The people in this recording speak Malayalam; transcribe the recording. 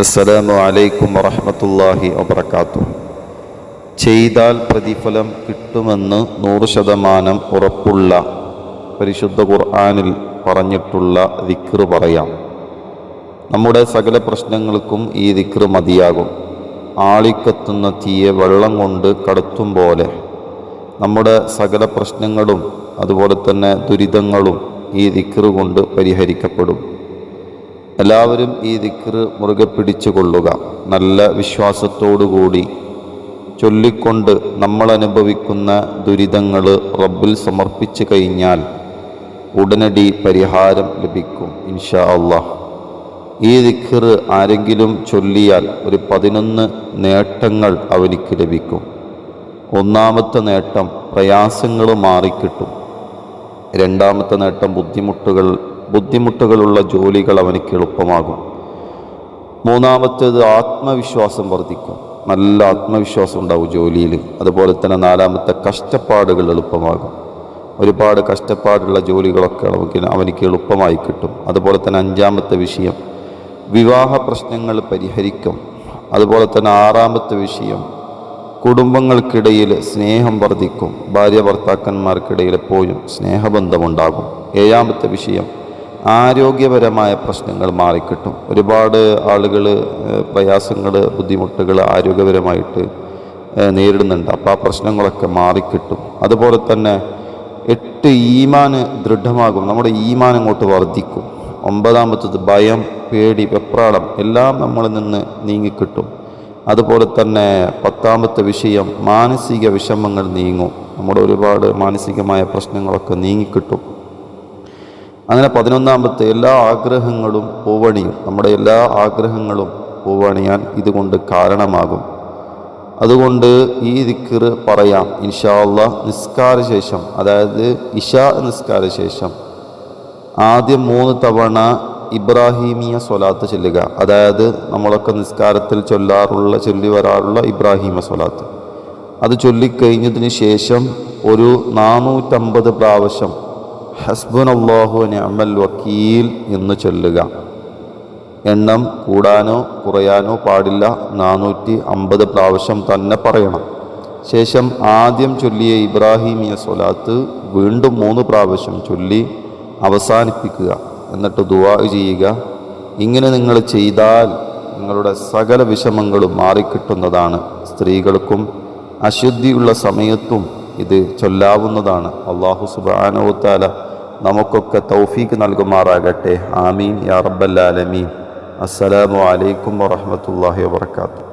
അസ്സലാമു അലൈക്കും വറഹമത്തല്ലാഹി വബർക്കാത്തു ചെയ്താൽ പ്രതിഫലം കിട്ടുമെന്ന് നൂറ് ശതമാനം ഉറപ്പുള്ള പരിശുദ്ധ ഖുർആാനിൽ പറഞ്ഞിട്ടുള്ള ദിക്ർ പറയാം. നമ്മുടെ സകല പ്രശ്നങ്ങൾക്കും ഈ ദിക്ർ മതിയാകും. ആളിക്കത്തുന്ന തീയെ വെള്ളം കൊണ്ട് കടത്തും പോലെ നമ്മുടെ സകല പ്രശ്നങ്ങളും അതുപോലെ തന്നെ ദുരിതങ്ങളും ഈ ദിക്ർ കൊണ്ട് പരിഹരിക്കപ്പെടും. എല്ലാവരും ഈ ദിക്റ് മുറുകെ പിടിച്ചു കൊള്ളുക. നല്ല വിശ്വാസത്തോടുകൂടി ചൊല്ലിക്കൊണ്ട് നമ്മൾ അനുഭവിക്കുന്ന ദുരിതങ്ങൾ റബ്ബിൽ സമർപ്പിച്ചു കഴിഞ്ഞാൽ ഉടനടി പരിഹാരം ലഭിക്കും ഇൻഷാ അള്ളാഹ്. ഈ ദിക്റ് ആരെങ്കിലും ചൊല്ലിയാൽ ഒരു പതിനൊന്ന് നേട്ടങ്ങൾ അവനിക്ക് ലഭിക്കും. ഒന്നാമത്തെ നേട്ടം പ്രയാസങ്ങൾ മാറിക്കിട്ടും. രണ്ടാമത്തെ നേട്ടം ബുദ്ധിമുട്ടുകൾ ബുദ്ധിമുട്ടുകളുള്ള ജോലികൾ അവനിക്ക് എളുപ്പമാകും. മൂന്നാമത്തേത് ആത്മവിശ്വാസം വർദ്ധിക്കും. നല്ല ആത്മവിശ്വാസം ഉണ്ടാവും ജോലിയിൽ. അതുപോലെ തന്നെ നാലാമത്തെ കഷ്ടപ്പാടുകൾ എളുപ്പമാകും. ഒരുപാട് കഷ്ടപ്പാടുള്ള ജോലികളൊക്കെ നമുക്ക് അവനിക്ക് എളുപ്പമായി കിട്ടും. അതുപോലെ തന്നെ അഞ്ചാമത്തെ വിഷയം വിവാഹ പ്രശ്നങ്ങൾ പരിഹരിക്കും. അതുപോലെ തന്നെ ആറാമത്തെ വിഷയം കുടുംബങ്ങൾക്കിടയിൽ സ്നേഹം വർദ്ധിക്കും. ഭാര്യ ഭർത്താക്കന്മാർക്കിടയിൽ എപ്പോഴും സ്നേഹബന്ധമുണ്ടാകും. ഏഴാമത്തെ വിഷയം ആരോഗ്യപരമായ പ്രശ്നങ്ങൾ മാറിക്കിട്ടും. ഒരുപാട് ആളുകൾ പ്രയാസങ്ങൾ ബുദ്ധിമുട്ടുകൾ ആരോഗ്യപരമായിട്ട് നേരിടുന്നുണ്ട്. അപ്പോൾ ആ പ്രശ്നങ്ങളൊക്കെ മാറിക്കിട്ടും. അതുപോലെ തന്നെ എട്ട് ഈമാന് ദൃഢമാകും. നമ്മുടെ ഈമാൻ അങ്ങോട്ട് വർദ്ധിക്കും. ഒമ്പതാമത്തത് ഭയം പേടി വെപ്രാളം എല്ലാം നമ്മളിൽ നിന്ന് നീങ്ങിക്കിട്ടും. അതുപോലെ തന്നെ പത്താമത്തെ വിഷയം മാനസിക വിഷമങ്ങൾ നീങ്ങും. നമ്മുടെ ഒരുപാട് മാനസികമായ പ്രശ്നങ്ങളൊക്കെ നീങ്ങിക്കിട്ടും. അങ്ങനെ പതിനൊന്നാമത്തെ എല്ലാ ആഗ്രഹങ്ങളും പൂവണിയും. നമ്മുടെ എല്ലാ ആഗ്രഹങ്ങളും പൂവണിയാൻ ഇതുകൊണ്ട് കാരണമാകും. അതുകൊണ്ട് ഈ ദിക്കർ പറയാം. ഇൻഷാല്ല നിസ്കാര ശേഷം അതായത് ഇഷ നിസ്കാര ശേഷം ആദ്യം മൂന്ന് തവണ ഇബ്രാഹീമിയ സ്വലാത്ത് ചൊല്ലുക. അതായത് നമ്മളൊക്കെ നിസ്കാരത്തിൽ ചൊല്ലാറുള്ള ചൊല്ലി വരാറുള്ള ഇബ്രാഹീമ സ്വലാത്ത്. അത് ചൊല്ലിക്കഴിഞ്ഞതിന് ശേഷം ഒരു നാനൂറ്റമ്പത് പ്രാവശ്യം ഹസ്ബുൻ നിഅമൽ അമൽ വക്കീൽ എന്ന് ചൊല്ലുക. എണ്ണം കൂടാനോ കുറയാനോ പാടില്ല. നാനൂറ്റി അമ്പത് പ്രാവശ്യം തന്നെ പറയണം. ശേഷം ആദ്യം ചൊല്ലിയ ഇബ്രാഹിമിയ സ്വലാത്ത് വീണ്ടും മൂന്ന് പ്രാവശ്യം ചൊല്ലി അവസാനിപ്പിക്കുക. എന്നിട്ട് ദുവാ ചെയ്യുക. ഇങ്ങനെ നിങ്ങൾ ചെയ്താൽ നിങ്ങളുടെ സകല വിഷമങ്ങളും മാറിക്കിട്ടുന്നതാണ്. സ്ത്രീകൾക്കും അശുദ്ധിയുള്ള സമയത്തും ഇത് ചൊല്ലാവുന്നതാണ്. അള്ളാഹു സുബാനോത്താല നമുക്കൊക്കെ തൗഫീക്ക് നൽകുമാറാകട്ടെ. ആമീൻ. യാ റബ്ബല്ലാലമീൻ അസ്സലാമു അലൈക്കും വറഹമത്തല്ലാഹി വാത്തു